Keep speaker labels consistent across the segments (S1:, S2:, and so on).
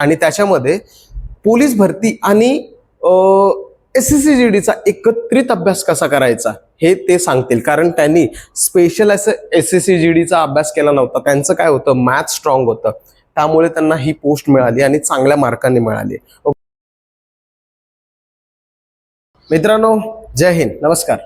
S1: आणि त्याच्यामध्ये पोलीस भरती आणि एस एस सी जी डीचा एकत्रित अभ्यास कसा करायचा हे ते सांगतील. कारण त्यांनी स्पेशल असं एस एस सी जी डीचा अभ्यास केला नव्हता. त्यांचं काय होतं? मॅथ स्ट्रॉंग होतं. त्यामुळे त्यांना ही पोस्ट मिळाली आणि चांगल्या मार्कांनी मिळाली. मित्रांनो जय हिंद. नमस्कार.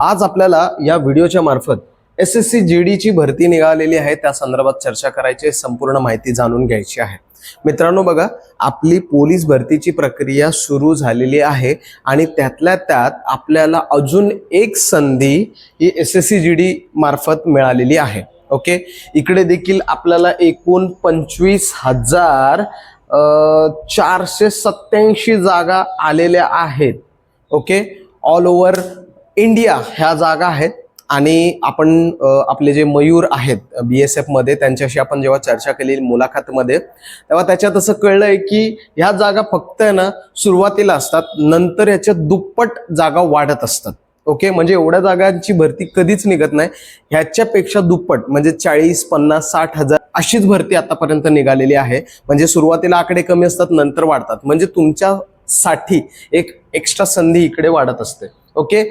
S1: आज आपल्याला या व्हिडिओच्या मार्फत एस एस सी जी डीची भरती निघालेली आहे. त्या संदर्भात चर्चा करायची संपूर्ण माहिती जाणून घ्यायची आहे. मित्रांनो बघा आपली पोलीस भरतीची प्रक्रिया सुरू झालेली आहे आणि त्यातल्या त्यात आपल्याला अजून एक संधी ही S S C G D मार्फत मिळालेली आहे. ओके? इकडे देखील आपल्याला एकूण पंचवीस हजार चारशे सत्याऐंशी जागा आलेल्या आहेत. ओके? ऑल ओव्हर इंडिया ह्या जागा आहेत. आणि आपण आपले जे मयूर आहेत बी एस एफमध्ये त्यांच्याशी आपण जेव्हा चर्चा केली मुलाखतमध्ये तेव्हा त्याच्यात असं कळलंय की ह्या जागा फक्त आहे ना सुरुवातीला असतात नंतर याच्या दुप्पट जागा वाढत असतात. ओके? म्हणजे एवढ्या जागांची भरती कधीच निघत नाही. ह्याच्यापेक्षा दुप्पट म्हणजे चाळीस पन्नास साठ हजार अशीच भरती आतापर्यंत निघालेली आहे. म्हणजे सुरुवातीला आकडे कमी असतात नंतर वाढतात. म्हणजे तुमच्यासाठी एक एक्स्ट्रा संधी इकडे वाढत असते. ओके?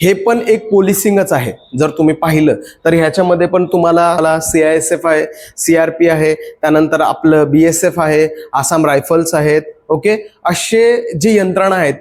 S1: हे पण एक पोलिसिंगच आहे. जर तुम्ही पाहिलं तर ह्याच्यामध्ये पण तुम्हाला सी आय एस एफ आहे सी आर पी आहे त्यानंतर आपलं बी एस एफ आहे आसाम रायफल्स आहेत ओके? असे जी यंत्रणा आहेत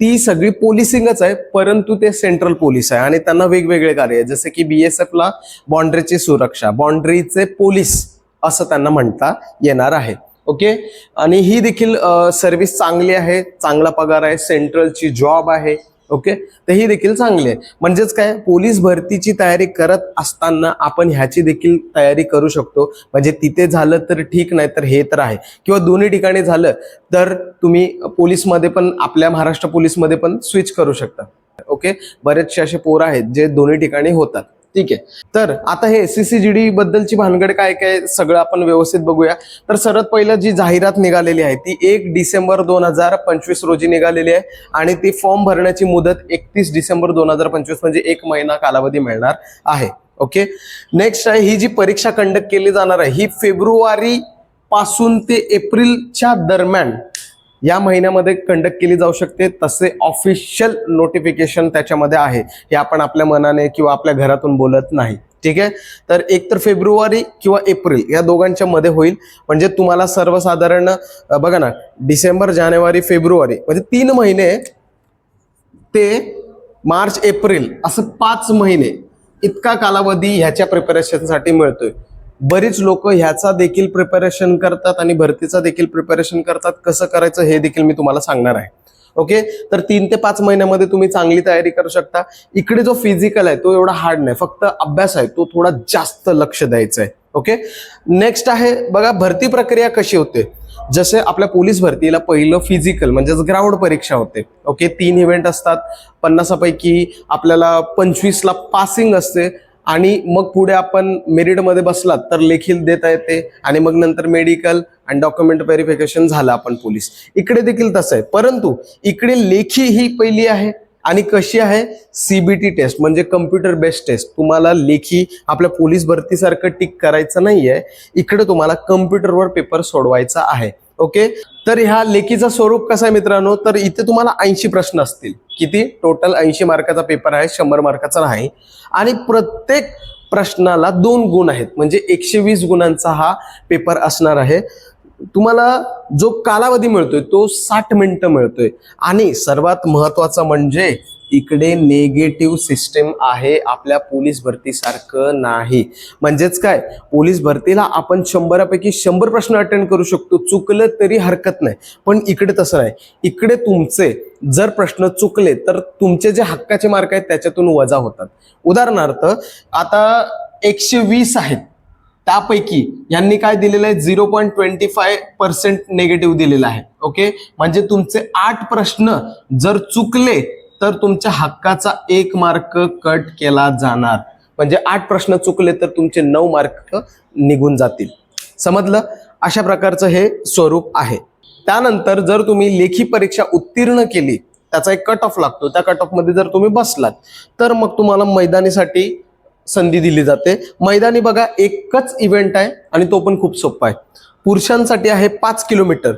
S1: ती सगळी पोलिसिंगच आहे परंतु ते सेंट्रल पोलीस आहे आणि त्यांना वेगवेगळे कार्य आहे जसे की बी एस एफला बाँड्रीची सुरक्षा बाँड्रीचे पोलीस असं त्यांना म्हणता येणार आहे ओके? आणि ही देखील सर्व्हिस चांगली आहे चांगला पगार आहे सेंट्रलची जॉब आहे ओके? तर ही देखील चांगली आहे. म्हणजेच काय? पोलीस भरतीची तयारी करत असताना आपण ह्याची देखील तयारी करू शकतो. म्हणजे तिथे झालं तर ठीक नाही तर हे तर आहे. किंवा दोन्ही ठिकाणी झालं तर तुम्ही पोलीसमध्ये पण आपल्या महाराष्ट्र पोलीसमध्ये पण स्विच करू शकता. ओके? बरेचसे असे पोरं आहेत जे दोन्ही ठिकाणी होतात. ठीक आहे. तर आता हे एस सी जी डी बद्दलची भानगड काय काय सगळं आपण व्यवस्थित बघूया. तर सर्वात पहिलं जी जाहिरात निघालेली आहे ती एक डिसेंबर दोन हजार पंचवीस रोजी निघालेली आहे आणि ती फॉर्म भरण्याची मुदत एकतीस डिसेंबर दोन हजार पंचवीस म्हणजे एक महिना कालावधी मिळणार आहे. ओके? नेक्स्ट आहे ही जी परीक्षा कंडक्ट केली जाणार आहे ही फेब्रुवारी पासून ते एप्रिलच्या दरम्यान या महिन्यामध्ये कंडक्ट केली जाऊ शकते तसे ऑफिशियल नोटिफिकेशन त्याच्यामध्ये आहे. हे आपण आपल्या मनाने किंवा आपल्या घरातून बोलत नाही. ठीक आहे? तर एक तर फेब्रुवारी किंवा एप्रिल या दोघांच्या मध्ये होईल. म्हणजे तुम्हाला सर्वसाधारण बघा ना डिसेंबर जानेवारी फेब्रुवारी म्हणजे तीन महिने ते मार्च एप्रिल असं पाच महिने इतका कालावधी ह्याच्या प्रिपरेशनसाठी मिळतोय. बरीच लोक ह्याचा देखील प्रिपरेशन करतात आणि भरतीचा देखील प्रिपरेशन करतात. कसं करायचं हे देखील मी तुम्हाला सांगणार आहे. ओके तर तीन ते पाच महिन्यामध्ये तुम्ही चांगली तयारी करू शकता. इकडे जो फिजिकल आहे तो एवढा हार्ड नाही. फक्त अभ्यास आहे तो थोडा जास्त लक्ष द्यायचा आहे ओके नेक्स्ट आहे बघा भरती प्रक्रिया कशी होते. जसे आपल्या पोलीस भरतीला पहिलं फिजिकल म्हणजेच ग्राउंड परीक्षा होते. ओके तीन इव्हेंट असतात. पन्नासापैकी आपल्याला पंचवीसला पासिंग असते. आणि मग पुढे आपण मेरिटमध्ये बसलात तर लेखील देता येते. आणि मग नंतर मेडिकल आणि डॉक्युमेंट व्हेरिफिकेशन झालं आपण पोलीस. इकडे देखील तसं आहे. परंतु इकडे लेखी ही पहिली आहे आणि कशी आहे? सीबीटी टेस्ट म्हणजे कम्प्युटर बेस्ड टेस्ट तुम्हाला लेखी आपल्या पोलीस भरतीसारखं टिक करायचं नाहीये. इकडे तुम्हाला कम्प्युटरवर पेपर सोडवायचा आहे. ओके तर ह्या लेखीचं स्वरूप कसं आहे मित्रांनो? तर इथे तुम्हाला ऐंशी प्रश्न असतील. किती? टोटल ऐंशी मार्काचा पेपर आहे शंभर मार्काचा नाही. आणि प्रत्येक प्रश्नाला दोन गुण आहेत. म्हणजे एकशे वीस गुणांचा हा पेपर असणार आहे. तुम्हाला जो कालावधी मिळतोय तो साठ मिनिटं मिळतोय. आणि सर्वात महत्वाचं म्हणजे इकडे नेगेटिव्ह सिस्टम आहे आपल्या पोलीस भरतीसारखं नाही. म्हणजेच काय? पोलीस भरतीला आपण शंभरापैकी शंभर प्रश्न अटेंड करू शकतो. चुकलं तरी हरकत नाही. पण इकडे तसं नाही. इकडे तुमचे जर प्रश्न चुकले तर तुमचे जे हक्काचे मार्क आहेत त्याच्यातून वजा होतात. उदाहरणार्थ आता एकशे वीस आहेत. त्यापैकी यांनी काय दिलेलं आहे? Zero point twenty five percent negative दिलेलं आहे. ओके? म्हणजे तुमचे आठ प्रश्न जर चुकले तर तुमच्या हक्काचा एक मार्क कट केला जाणार. म्हणजे आठ प्रश्न चुकले तर तुमचे नऊ मार्क निघून जातील. समजलं? अशा प्रकारचं हे स्वरूप आहे. त्यानंतर जर तुम्ही लेखी परीक्षा उत्तीर्ण केली त्याचा एक कट ऑफ लागतो. त्या कट ऑफमध्ये जर तुम्ही बसलात तर मग तुम्हाला मैदानीसाठी संधी दिली जाते. मैदानी बघा एकच इव्हेंट आहे आणि तो पण खूप सोपा आहे. पुरुषांसाठी आहे पाच किलोमीटर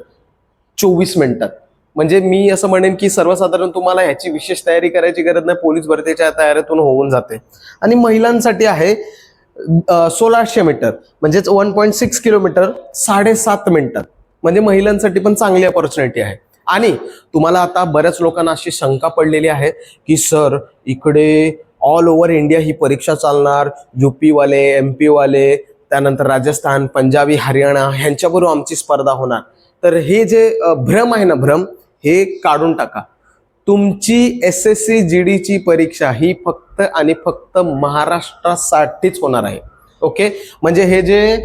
S1: चोवीस मिनिटात. म्हणजे मी असं म्हणेन की सर्वसाधारण तुम्हाला ह्याची विशेष तयारी करायची गरज नाही. पोलीस भरतीच्या तयारीतून होऊन जाते. आणि महिलांसाठी आहे सोळाशे मीटर म्हणजेच वन पॉईंट सिक्स किलोमीटर साडेसात मिनिटात म्हणजे महिलांसाठी पण चांगली अपॉर्च्युनिटी आहे. आणि तुम्हाला आता बऱ्याच लोकांना अशी शंका पडलेली आहे की सर इकडे ऑल ओव्हर इंडिया ही परीक्षा चालणार. युपीवाले एम पीवाले त्यानंतर राजस्थान पंजाबी हरियाणा ह्यांच्याबरोबर आमची स्पर्धा होणार. तर हे जे भ्रम आहे ना भ्रम हे काढून टाका. तुमची एस एस सी जी डीची परीक्षा ही फक्त आणि फक्त महाराष्ट्रासाठीच होणार आहे. ओके? म्हणजे हे जे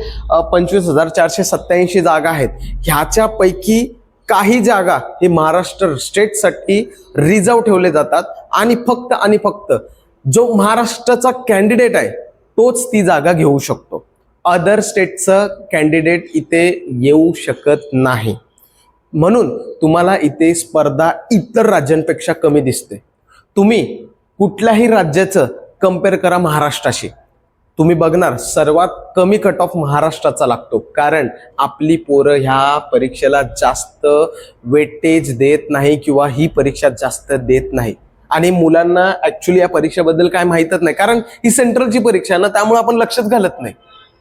S1: पंचवीस हजार चारशे सत्याऐंशी जागा आहेत ह्याच्यापैकी काही जागा हे महाराष्ट्र स्टेटसाठी रिझर्व ठेवले जातात आणि फक्त आणि फक्त जो महाराष्ट्राचा कॅन्डिडेट आहे तोच ती जागा घेऊ शकतो. अदर स्टेटचं कॅन्डिडेट इथे येऊ शकत नाही. म्हणून तुम्हाला इथे स्पर्धा इतर राज्यांपेक्षा कमी दिसते. तुम्ही कुठल्याही राज्याचं कंपेअर करा महाराष्ट्राशी. तुम्ही बघणार सर्वात कमी कट ऑफ महाराष्ट्राचा लागतो. कारण आपली पोरं ह्या परीक्षेला जास्त वेटेज देत नाही किंवा ही परीक्षा जास्त देत नाही. आणि मुलांना ॲक्च्युली या परीक्षेबद्दल काय माहीतच नाही. कारण ही सेंट्रलची परीक्षा आहे ना त्यामुळे आपण लक्षच घालत नाही.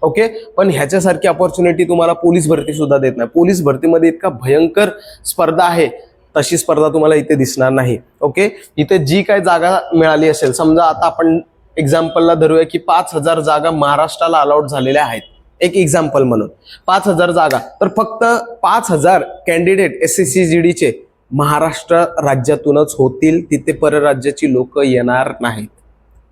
S1: ओके? पण ह्याच्यासारखी अपॉर्च्युनिटी तुम्हाला पोलीस भरती सुद्धा देत नाही. पोलीस भरतीमध्ये इतका भयंकर स्पर्धा आहे तशी स्पर्धा तुम्हाला इथे दिसणार नाही. ओके? इथे जी काय जागा मिळाली असेल समजा आता आपण एक्झाम्पलला धरूया की पाच हजार जागा महाराष्ट्राला अलाउड झालेल्या आहेत. एक एक्झाम्पल म्हणून. पाच हजार जागा. तर फक्त पाच हजार candidate S S C G डीचे महाराष्ट्र राज्यातूनच होतील तिथे परराज्याची लोक येणार नाहीत.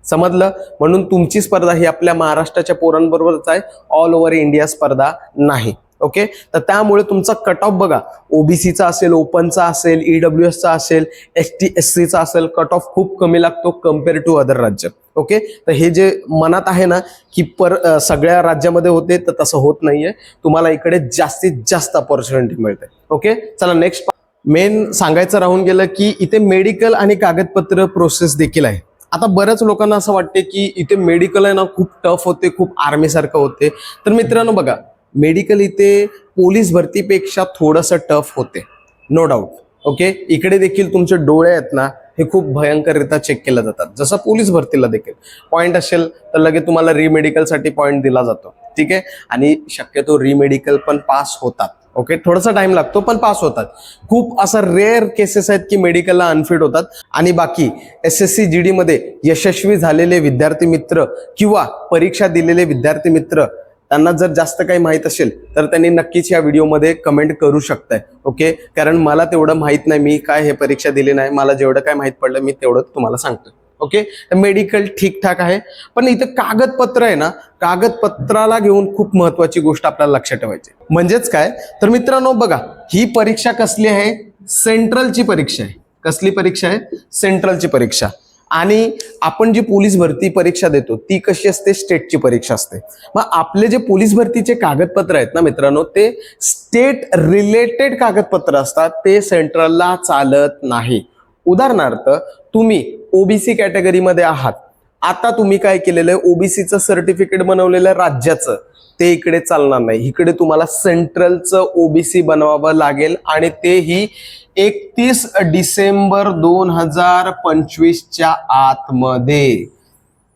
S1: समजलं? म्हणून तुमची स्पर्धा ही आपल्या महाराष्ट्राच्या पोरांबरोबरच आहे. ऑल ओव्हर इंडिया स्पर्धा नाही. ओके तर त्यामुळे तुमचा कट ऑफ बघा. ओबीसीचा असेल ओपनचा असेल ईडब्ल्यू एसचा असेल एस टी एस सीचा असेल कट ऑफ खूप कमी लागतो कंपेअर टू अदर राज्य. ओके तर हे जे मनात आहे ना की पर सगळ्या राज्यामध्ये होते तर तसं होत नाहीये. तुम्हाला इकडे जास्तीत जास्त अपॉर्च्युनिटी मिळते. ओके चला नेक्स्ट मेन सांगायचं राहून गेलं की इथे मेडिकल आणि कागदपत्र प्रोसेस देखील आहे. आता बऱ्याच लोकांना असं वाटते की इथे मेडिकल आहे ना खूप टफ होते खूप आर्मीसारखं होते. तर मित्रांनो बघा मेडिकल इथे पोलीस भरतीपेक्षा थोडंसं टफ होते. नो डाऊट ओके इकडे देखील तुमचे डोळे आहेत ना हे खूप भयंकररित्या चेक केले जातात. जसं पोलीस भरतीला देखील. पॉईंट असेल तर लगेच तुम्हाला रिमेडिकलसाठी पॉईंट दिला जातो. ठीक आहे? आणि शक्यतो रिमेडिकल पण पास होतात. ओके थोडासा टाइम लागतो पण पास होतात. खूप असं रेअर केसेस आहेत की मेडिकलला अनफिट होतात. आणि बाकी एस एस सी जी डीमध्ये यशस्वी झालेले विद्यार्थी मित्र किंवा परीक्षा दिलेले विद्यार्थी मित्र त्यांना जर जास्त काही माहीत असेल तर त्यांनी नक्कीच या व्हिडिओमध्ये कमेंट करू शकताय. ओके कारण मला तेवढं माहीत नाही मी काय हे परीक्षा दिली नाही मला जेवढं काय माहीत पडलं मी तेवढं तुम्हाला सांगतो ओके? मेडिकल ठीकठाक आहे. पण इथं कागदपत्र आहे ना कागदपत्राला घेऊन खूप महत्वाची गोष्ट आपल्याला लक्षात ठेवायची म्हणजेच काय? तर मित्रांनो बघा ही परीक्षा कसली आहे? सेंट्रलची परीक्षा आहे. कसली परीक्षा आहे? सेंट्रलची परीक्षा. आणि आपण जी पोलीस भरती परीक्षा देतो ती कशी असते? स्टेटची परीक्षा असते. मग आपले जे पोलीस भरतीचे कागदपत्र आहेत ना मित्रांनो ते स्टेट रिलेटेड कागदपत्र असतात. ते सेंट्रलला चालत नाही. उदाहरणार्थ तुम्ही ओबीसी कॅटेगरीमध्ये आहात. आता तुम्ही काय केलेलं आहे? ओबीसीचं सर्टिफिकेट बनवलेलं आहे राज्याचं. ते इकडे चालणार नाही. इकडे तुम्हाला सेंट्रलचं ओबीसी बनवावं लागेल आणि तेही एकतीस डिसेंबर दोन हजार पंचवीसच्या आतमध्ये.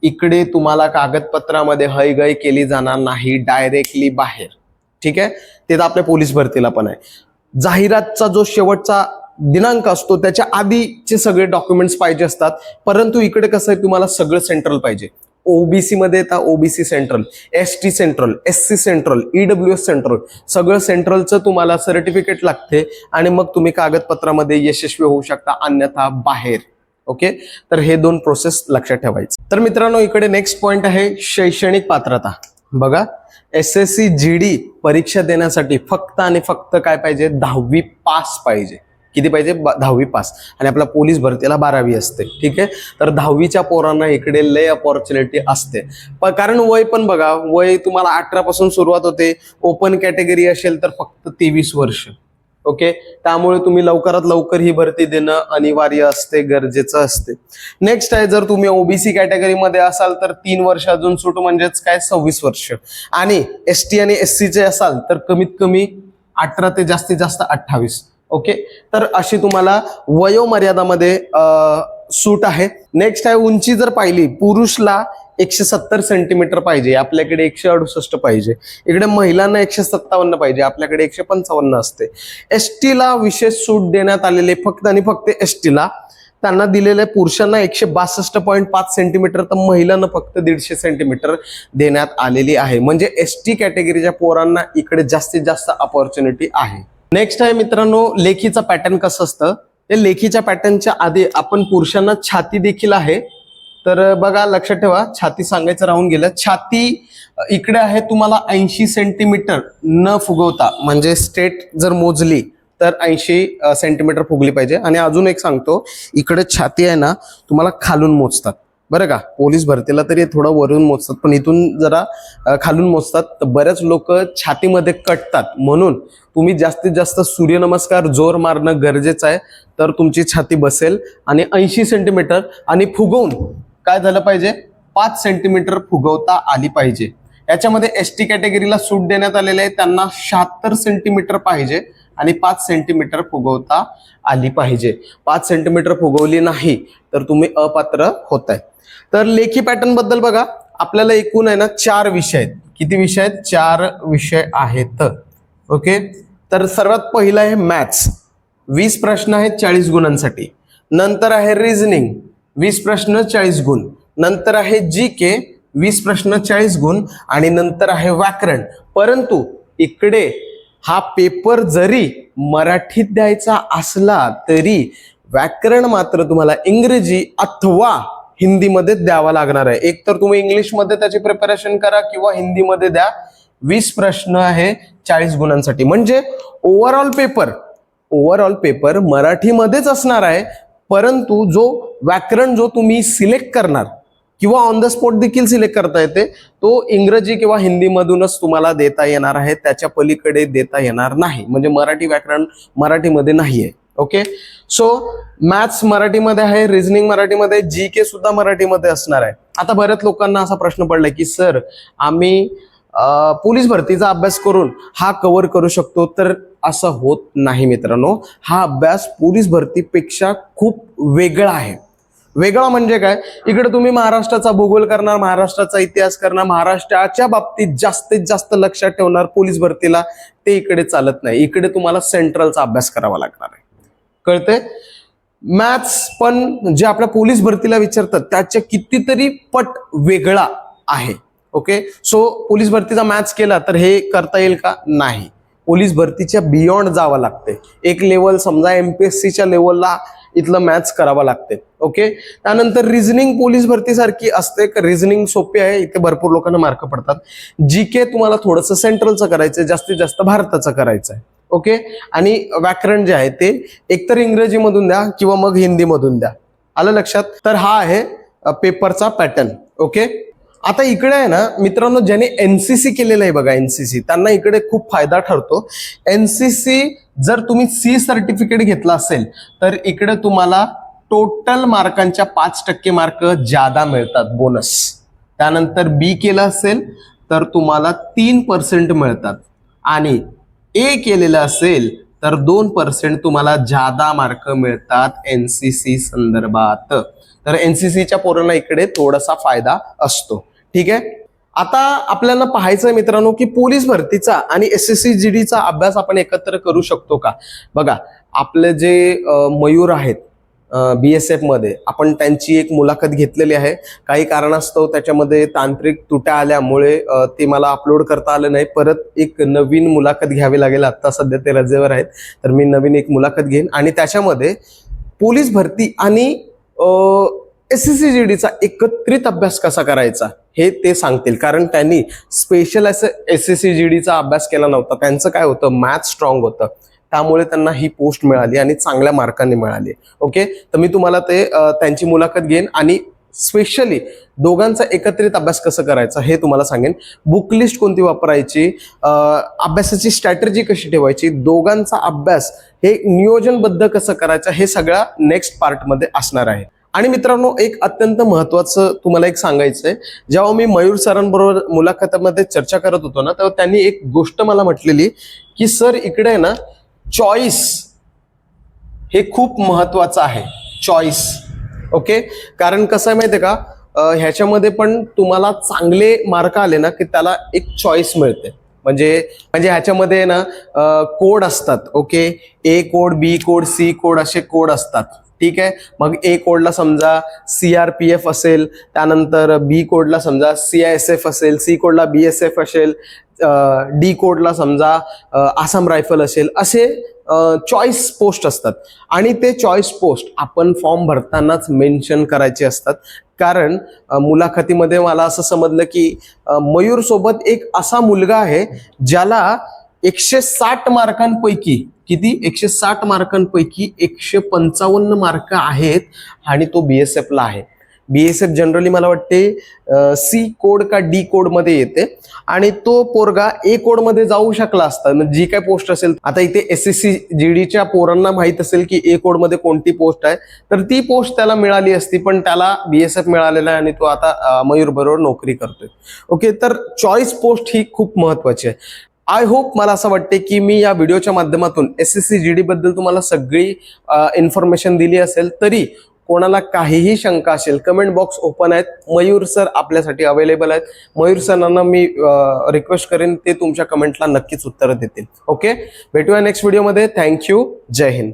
S1: इकडे तुम्हाला कागदपत्रामध्ये हयगय केली जाणार नाही डायरेक्टली बाहेर. ठीक आहे? ते तर आपल्या पोलीस भरतीला पण आहे. जाहिरातचा जो शेवटचा दिनांक असतो त्याच्या आधीचे सगळे डॉक्युमेंट्स पाहिजे असतात. परंतु इकडे कसं आहे तुम्हाला सगळं सेंट्रल पाहिजे. ओबीसी मध्ये येतात OBC central S T central S C central EWS S central सगळं सेंट्रलचं तुम्हाला सर्टिफिकेट लागते आणि मग तुम्ही कागदपत्रामध्ये यशस्वी होऊ शकता अन्यथा बाहेर. ओके? तर हे दोन प्रोसेस लक्षात ठेवायचे. तर मित्रांनो इकडे नेक्स्ट पॉइंट आहे शैक्षणिक पात्रता. बघा S S C G D परीक्षा देण्यासाठी फक्त आणि फक्त काय पाहिजे? दहावी पास पाहिजे. किती पाहिजे? दहावी पास. आणि आपल्या पोलीस भरतीला बारावी असते. ठीक आहे? तर दहावीच्या पोरांना इकडे लय अपॉर्च्युनिटी असते. कारण वय पण बघा वय तुम्हाला अठरा पासून सुरुवात होते. ओपन कॅटेगरी असेल तर फक्त तेवीस वर्ष. ओके? त्यामुळे तुम्ही लवकरात लवकर ही भरती देणं अनिवार्य असते गरजेचं असते. नेक्स्ट आहे जर तुम्ही ओबीसी कॅटेगरीमध्ये असाल तर तीन वर्ष अजून सूट म्हणजेच काय? सव्वीस वर्ष. आणि एस टी आणि एस सीचे असाल तर कमीत कमी अठरा ते जास्तीत जास्त अठ्ठावीस. ओके तर अशी तुम्हाला वयोमर्यादामध्ये सूट आहे. नेक्स्ट आहे उंची जर पाहिली पुरुषला एकशे सत्तर सेंटीमीटर पाहिजे. आपल्याकडे एकशे अडुसष्ट पाहिजे. इकडे महिलांना एकशे सत्तावन्न पाहिजे. आपल्याकडे एकशे पंचावन्न असते. एस टीला विशेष सूट देण्यात आलेले फक्त आणि फक्त एस टीला त्यांना दिलेले पुरुषांना एकशे बासष्ट पॉईंट पाच सेंटीमीटर तर महिलांना फक्त दीडशे सेंटीमीटर देण्यात आलेली आहे. म्हणजे एस टी कॅटेगरीच्या पोरांना इकडे जास्तीत जास्त अपॉर्च्युनिटी आहे. नेक्स्ट आहे मित्रांनो लेखीचं पॅटर्न कसं असतं? ते लेखीच्या पॅटर्नच्या आधी आपण पुरुषांना छाती देखील आहे. तर बघा लक्षात ठेवा छाती सांगायचं राहून गेलं. छाती इकडे आहे तुम्हाला ऐंशी सेंटीमीटर न फुगवता म्हणजे स्टेट जर मोजली तर ऐंशी सेंटीमीटर फुगली पाहिजे. आणि अजून एक सांगतो इकडे छाती आहे ना तुम्हाला खालून मोजतात. बरं का पोलीस भरतीला तरी थोडं वरून मोजतात पण इथून जरा खालून मोजतात. तर बरेच लोक छातीमध्ये कटतात. म्हणून तुम्ही जास्तीत जास्त सूर्यनमस्कार जोर मारणं गरजेचं आहे. तर तुमची छाती बसेल आणि ऐंशी सेंटीमीटर आणि फुगवून काय झालं पाहिजे? पाच सेंटीमीटर फुगवता आली पाहिजे. याच्यामध्ये एस टी कॅटेगरीला सूट देण्यात आलेली आहे. त्यांना शहात्तर सेंटीमीटर पाहिजे. आणि पाच सेंटीमीटर फुगवता आली पाहिजे. पाच सेंटीमीटर फुगवली नाही तर तुम्ही अपात्र होत आहे तर लेखी पॅटर्नबद्दल बघा. आपल्याला एकूण आहे ना चार विषय आहेत. किती विषय आहेत? चार विषय आहेत. ओके? तर सर्वात पहिला आहे मॅथ्स वीस प्रश्न आहेत चाळीस गुणांसाठी. नंतर आहे रिझनिंग वीस प्रश्न चाळीस गुण. नंतर आहे जी के वीस प्रश्न चाळीस गुण. आणि नंतर आहे व्याकरण. परंतु इकडे हा पेपर जरी मराठीत द्यायचा असला तरी व्याकरण मात्र तुम्हाला इंग्रजी अथवा हिंदीमध्ये द्यावा लागणार आहे. एक तर तुम्ही इंग्लिशमध्ये त्याची प्रिपरेशन करा किंवा हिंदीमध्ये द्या. वीस प्रश्न आहे चाळीस गुणांसाठी. म्हणजे ओव्हरऑल पेपर ओव्हरऑल पेपर मराठीमध्येच असणार आहे. परंतु जो व्याकरण जो तुम्ही सिलेक्ट करणार किंवा ऑन द स्पॉट देखील सिलेक्ट करता येते. तो इंग्रजी किंवा हिंदीमधूनच तुम्हाला देता येणार आहे. त्याच्या पलीकडे देता येणार नाही. म्हणजे मराठी व्याकरण मराठीमध्ये नाहीये. ओके सो मॅथ्स मराठीमध्ये आहे रिझनिंग मराठीमध्ये जी के सुद्धा मराठीमध्ये असणार आहे. आता बऱ्याच लोकांना असा प्रश्न पडलाय की सर आम्ही पोलीस भरतीचा अभ्यास करून हा कव्हर करू शकतो? तर असं होत नाही मित्रांनो. हा अभ्यास पोलीस भरतीपेक्षा खूप वेगळा आहे. वेगळा म्हणजे काय? इकडे तुम्ही महाराष्ट्राचा भूगोल करणार महाराष्ट्राचा इतिहास करणार महाराष्ट्राच्या बाबतीत जास्तीत जास्त लक्षात ठेवणार पोलीस भरतीला ते इकडे चालत नाही. इकडे तुम्हाला सेंट्रलचा अभ्यास करावा लागणार आहे. कळतंय? मॅथ्स पण जे आपल्या पोलीस भरतीला विचारतात त्याच्या कितीतरी पट वेगळा आहे. ओके सो पोलीस भरतीचा मॅथ्स केला तर हे करता येईल का? नाही. पोलीस भरतीच्या बियॉन्ड जावं लागते एक लेवल समजा एमपीएससीच्या लेवलला इथलं मॅथ्स करावं लागते. ओके त्यानंतर रिझनिंग पोलीस भरतीसारखी असते. रिझनिंग सोपी आहे. इथे भरपूर लोकांना मार्क पडतात. जी के तुम्हाला थोडंसं सेंट्रलचं करायचं जास्तीत जास्त भारताचं करायचं आहे ओके आणि व्याकरण जे आहे ते एकतर इंग्रजीमधून द्या किंवा मग हिंदीमधून द्या. आलं लक्षात? तर हा आहे पेपरचा पॅटर्न ओके आता इकडे आहे ना मित्रांनो ज्याने एनसीसी केलेलं आहे बघा एनसीसी त्यांना इकडे खूप फायदा ठरतो. एनसीसी जर तुम्ही सी सर्टिफिकेट घेतला असेल तर इकडे तुम्हाला टोटल मार्कांच्या पाच टक्के मार्क जादा मिळतात बोनस त्यानंतर बी केलं असेल तर तुम्हाला तीन पर्सेंट मिळतात. आणि ए केलेलं असेल तर दोन पर्सेंट तुम्हाला जादा मार्क मिळतात एनसीसी संदर्भात. तर एनसीसीच्या पोरांना इकडे थोडासा फायदा असतो. ठीक आहे? आता आपल्याला पाहायचं आहे मित्रांनो की पोलीस भरतीचा आणि एस एस सी जी डीचा अभ्यास आपण एकत्र करू शकतो का? बघा आपले जे मयूर आहेत बी एस एफमध्ये आपण त्यांची एक मुलाखत घेतलेली आहे. काही कारणास्तव त्याच्यामध्ये तांत्रिक तुट्या आल्यामुळे ते मला अपलोड करता आलं नाही. परत एक नवीन मुलाखत घ्यावी लागेल. आत्ता सध्या ते रजेवर आहेत. तर मी नवीन एक मुलाखत घेईन. आणि त्याच्यामध्ये पोलीस भरती आणि एस एस सी जी डीचा एकत्रित अभ्यास कसा करायचा? हे ते सांगतील. कारण त्यांनी स्पेशल असं एस एस सी जी डीचा अभ्यास केला नव्हता. त्यांचं काय होतं? मॅथ स्ट्रॉंग होतं. त्यामुळे त्यांना ही पोस्ट मिळाली आणि चांगल्या मार्कांनी मिळाली. ओके तर मी तुम्हाला ते त्यांची मुलाखत घेईन आणि स्पेशली दोघांचा एकत्रित अभ्यास कसं करायचा हे तुम्हाला सांगेन. बुक लिस्ट कोणती वापरायची? अभ्यासाची स्ट्रॅटेजी कशी ठेवायची? दोघांचा अभ्यास हे नियोजनबद्ध कसं करायचं? हे सगळ्या नेक्स्ट पार्टमध्ये असणार आहे. आणि मित्रांनो एक अत्यंत महत्वाचं तुम्हाला एक सांगायचं आहे जेव्हा मी मयूर सरांबरोबर मुलाखतीमध्ये चर्चा करत होतो ना तेव्हा त्यांनी एक गोष्ट मला म्हटलेली की सर इकडे आहे ना चॉईस हे खूप महत्वाचं आहे. चॉईस ओके कारण कसं आहे माहितीये का? ह्याच्यामध्ये पण तुम्हाला चांगले मार्क आले ना की त्याला एक चॉईस मिळते. म्हणजे म्हणजे ह्याच्यामध्ये ना कोड असतात. Okay A code B code C code असे कोड असतात. ठीक आहे? मग ए कोडला समजा सी आर पी एफ असेल त्यानंतर बी कोडला समजा सी आय एस एफ असेल सी कोडला बी एस एफ असेल डी कोडला समजा आसाम रायफल असेल असे चॉईस पोस्ट असतात. आणि ते चॉईस पोस्ट आपण फॉर्म भरतानाच मेन्शन करायचे असतात. कारण मुलाखतीमध्ये मला असं समजलं की मयूरसोबत एक असा मुलगा आहे ज्याला एकशे साठ मार्कांपैकी किती? एकशे साठ मार्कांपैकी एकशे पंचावन्न मार्क आहेत आणि तो बीएसएफ ला आहे. बीएसएफ जनरली मला वाटते सी कोड का डी कोडमध्ये येते. आणि तो पोरगा ए कोडमध्ये जाऊ शकला असता. म्हणजे जी काय पोस्ट असेल आता इथे एस एस सी जीडीच्या पोरांना माहीत असेल की ए कोडमध्ये कोणती पोस्ट आहे तर ती पोस्ट त्याला मिळाली असती पण त्याला बीएसएफ मिळालेला आहे आणि तो आता मयूर बरोबर नोकरी करतोय. ओके तर चॉईस पोस्ट ही खूप महत्वाची आहे. आय होप मला असं वाटते की मी या व्हिडिओच्या माध्यमातून S S C G D बद्दल तुम्हाला सगळी इन्फॉर्मेशन दिली असेल तरी कोणाला काहीही शंका असेल कमेंट बॉक्स ओपन आहेत. मयूर सर आपल्यासाठी अवेलेबल आहेत. मयूर सरांना मी रिक्वेस्ट करेन ते तुमच्या कमेंटला नक्कीच उत्तर देतील. ओके भेटूया नेक्स्ट व्हिडिओमध्ये थँक्यू जय हिंद